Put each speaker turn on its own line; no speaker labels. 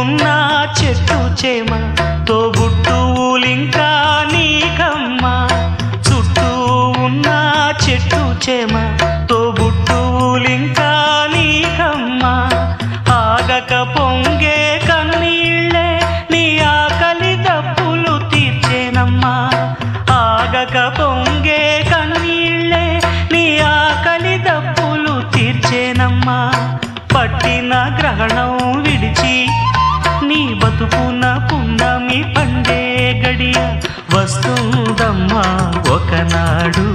ఉన్న చెట్టు చేమ తోబుట్టువులింకా నీకమ్మ. చుట్టూ ఉన్న చెట్టు చేమ తోబుట్టువులింకా నీకమ్మ. ఆగక పొంగే కన్నీళ్ళే నీ ఆకలి తప్పులు తీర్చేనమ్మా. ఆగక పొంగే కన్నీళ్ళే నీ ఆకలి తప్పులు తీర్చేనమ్మా. పట్టిన గ్రహణం విడిచి వస్తుందమ్మా ఒకనాడు